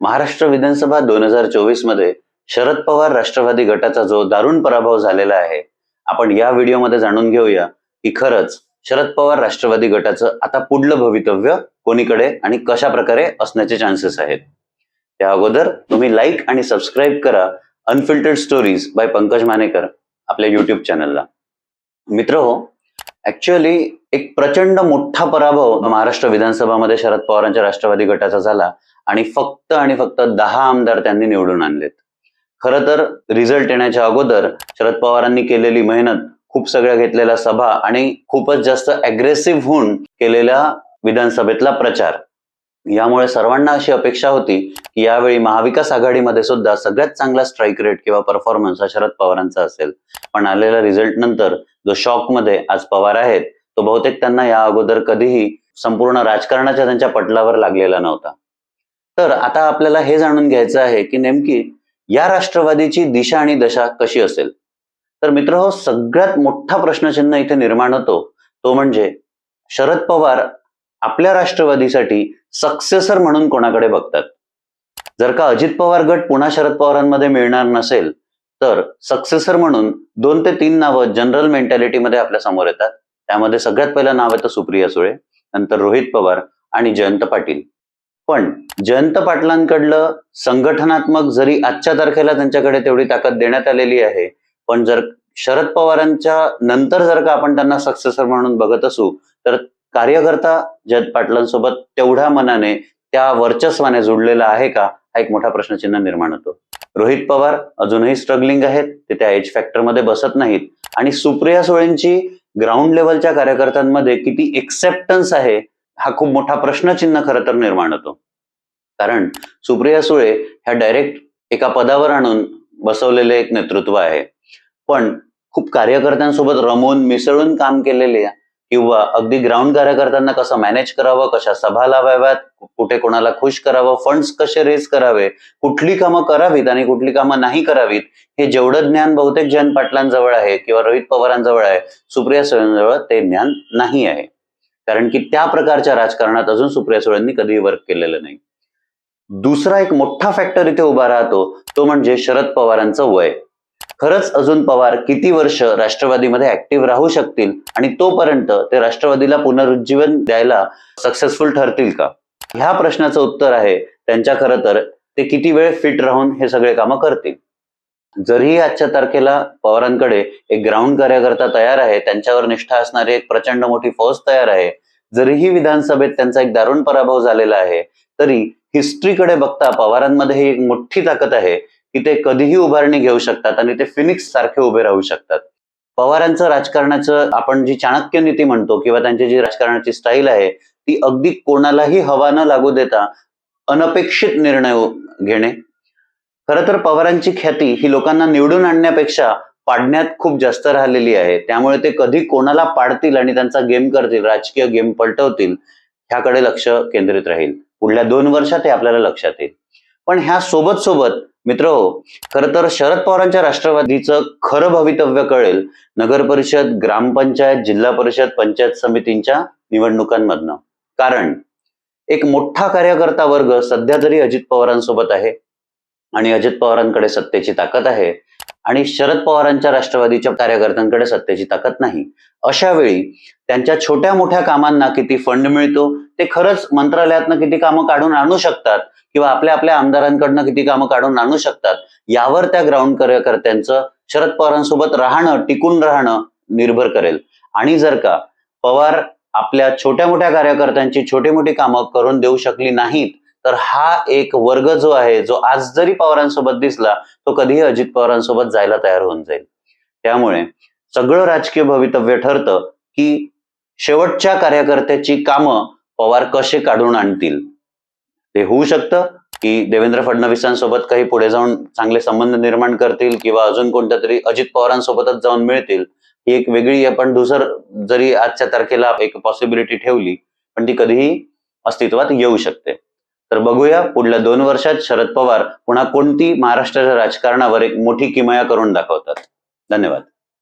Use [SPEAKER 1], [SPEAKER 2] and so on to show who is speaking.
[SPEAKER 1] महाराष्ट्र विधानसभा दोन हजार चोवीसमध्ये शरद पवार राष्ट्रवादी गटाचा जो दारुण पराभव झालेला आहे आपण या व्हिडिओमध्ये जाणून घेऊया की खरंच शरद पवार राष्ट्रवादी गटाचं आता पुढलं भवितव्य कोणीकडे आणि कशा प्रकारे असण्याचे चान्सेस आहेत. त्या अगोदर तुम्ही लाईक आणि सबस्क्राईब करा unfiltered stories by Pankaj Manekar आपल्या युट्यूब चॅनलला मित्र हो ऍक्च्युअली एक प्रचंड मोठा पराभव महाराष्ट्र विधानसभामध्ये शरद पवारांच्या राष्ट्रवादी गटाचा झाला. आणि फक्त आणि फक्त दहा आमदार त्यांनी निवडून आणलेत. खरं तर रिझल्ट येण्याच्या अगोदर शरद पवारांनी केलेली मेहनत खूप सगळ्या घेतलेल्या सभा आणि खूपच जास्त अग्रेसिव्ह होऊन केलेल्या विधानसभेतला प्रचार. यामुळे सर्वांना अशी अपेक्षा होती की यावेळी महाविकास आघाडीमध्ये सुद्धा सगळ्यात चांगला स्ट्राईक रेट किंवा परफॉर्मन्स हा शरद पवारांचा असेल. पण आलेल्या रिझल्ट नंतर जो शॉकमध्ये आज पवार आहेत तो बहुतेक त्यांना या अगोदर कधीही संपूर्ण राजकारणाच्या त्यांच्या पटलावर लागलेला नव्हता. तर आता आपल्याला हे जाणून घ्यायचं आहे की नेमकी या राष्ट्रवादीची दिशा आणि दशा कशी असेल? तर मित्र हो सगळ्यात मोठा प्रश्नचिन्ह इथे निर्माण होतो. तो म्हणजे शरद पवार आपल्या राष्ट्रवादीसाठी सक्सेसर म्हणून कोणाकडे बघतात? जर का अजित पवार गट पुन्हा शरद पवारांमध्ये मिळणार नसेल तर सक्सेसर म्हणून दोन ते तीन नावं जनरल मेंटॅलिटीमध्ये आपल्यासमोर येतात. त्यामध्ये सगळ्यात पहिलं नाव येतं सुप्रिया सुळे नंतर रोहित पवार आणि जयंत पाटील. पण जयंत पाटलांकडलं संघटनात्मक जरी आजच्या तारखेला त्यांच्याकडे तेवढी ताकद देण्यात आलेली आहे पण जर शरद पवारांच्या नंतर जर का आपण त्यांना सक्सेसर म्हणून बघत असू तर कार्यकर्ता जयंत पाटलांसोबत तेवढ्या मनाने त्या वर्चस्वाने जुडलेला आहे का हा एक मोठा प्रश्नचिन्ह निर्माण होतो. रोहित पवार अजूनही स्ट्रगलिंग आहेत ते त्या एज फॅक्टरमध्ये बसत नाहीत. आणि सुप्रिया सुळेंची ग्राउंड लेवलच्या कार्यकर्त्यांमध्ये किती एक्सेप्टन्स आहे हा खूप मोठा प्रश्नचिन्ह खरं तर निर्माण होतो. कारण सुप्रिया सुळे ह्या डायरेक्ट एका पदावर आणून बसवलेले एक नेतृत्व आहे. पण खूप कार्यकर्त्यांसोबत रमून मिसळून काम केलेले किंवा अगदी ग्राउंड कार्यकर्त्यांना कसं मॅनेज करावं कशा सभा लावाव्यात कुठे कोणाला खुश करावं फंड्स कसे रेज करावे कुठली कामं करावीत आणि कुठली कामं नाही करावीत हे जेवढं ज्ञान बहुतेक जयंत पाटलांजवळ आहे किंवा रोहित पवारांजवळ आहे सुप्रिया सुळेंजवळ ते ज्ञान नाही आहे. कारण की त्या प्रकारच्या राजकारणात अजून सुप्रिया सुळेंनी कधीही वर्क केलेलं नाही. दुसरा एक मोठा फॅक्टर इथे उभा राहतो तो म्हणजे शरद पवारांचं वय. खरंच अजून पवार किती वर्ष राष्ट्रवादीमध्ये ऍक्टिव्ह राहू शकतील आणि तोपर्यंत ते राष्ट्रवादीला पुनरुज्जीवन द्यायला सक्सेसफुल ठरतील का? ह्या प्रश्नाचं उत्तर आहे त्यांच्या खरं तर ते किती वेळ फिट राहून हे सगळे कामं करतील. जरीही आजच्या तारखेला पवारांकडे एक ग्राउंड कार्यकर्ता तयार आहे त्यांच्यावर निष्ठा असणारी एक प्रचंड मोठी फौज तयार आहे जरीही विधानसभेत त्यांचा एक दारुण पराभव झालेला आहे तरी हिस्ट्रीकडे बघता पवारांमध्ये ही एक मोठी ताकद आहे की ते कधीही उभारणी घेऊ शकतात आणि ते फिनिक्स सारखे उभे राहू शकतात. पवारांचं राजकारणाचं आपण जी चाणक्य नीती म्हणतो किंवा त्यांची जी राजकारणाची स्टाईल आहे ती अगदी कोणालाही हवा न लागू देता अनपेक्षित निर्णय घेणे खरं तर पवारांची ख्याती ही लोकांना निवडून आणण्यापेक्षा पाडण्यात खूप जास्त राहिलेली आहे. त्यामुळे ते कधी कोणाला पाडतील आणि त्यांचा गेम करतील राजकीय गेम पलटवतील ह्याकडे लक्ष केंद्रित राहील. पुढल्या दोन वर्षात हे आपल्याला लक्षात येईल. पण ह्या सोबत सोबत मित्र हो खरं तर शरद पवारांच्या राष्ट्रवादीचं खरं भवितव्य कळेल. नगर परिषद ग्रामपंचायत जिल्हा परिषद पंचायत समितींच्या निवडणुकांमधनं. कारण एक मोठा कार्यकर्ता वर्ग सध्या तरी अजित पवारांसोबत आहे. आणि अजित पवारांकडे सत्तेची ताकद आहे आणि शरद पवारांच्या राष्ट्रवादीच्या कार्यकर्त्यांकडे सत्तेची ताकद नाही. अशा वेळी त्यांच्या छोट्या मोठ्या कामांना किती फंड मिळतो ते खरंच मंत्रालयातनं किती कामं काढून आणू शकतात किंवा आपल्या आपल्या आमदारांकडनं किती कामं काढून आणू शकतात यावर त्या ग्राउंड कार्यकर्त्यांचं शरद पवारांसोबत राहणं टिकून राहणं निर्भर करेल. आणि जर का पवार आपल्या छोट्या मोठ्या कार्यकर्त्यांची छोटी मोठी कामं करून देऊ शकली नाहीत तर हा एक वर्ग जो आहे जो आज जरी पवारांसोबत दिसला तो कधीही अजित पवारांसोबत जायला तयार होऊन जाईल. त्यामुळे सगळं राजकीय भवितव्य ठरतं की शेवटच्या कार्यकर्त्याची कामं पवार कसे काढून आणतील. ते होऊ शकतं की देवेंद्र फडणवीसांसोबत काही पुढे जाऊन चांगले संबंध निर्माण करतील किंवा अजून कोणत्या तरी अजित पवारांसोबतच जाऊन मिळतील ही एक वेगळी आपण दुसर जरी आजच्या तारखेला एक पॉसिबिलिटी ठेवली पण ती कधीही अस्तित्वात येऊ शकते. तर बघूया पुढल्या दोन वर्षात शरद पवार पुन्हा कोणती महाराष्ट्राच्या राजकारणावर एक मोठी किमया करून दाखवतात. धन्यवाद.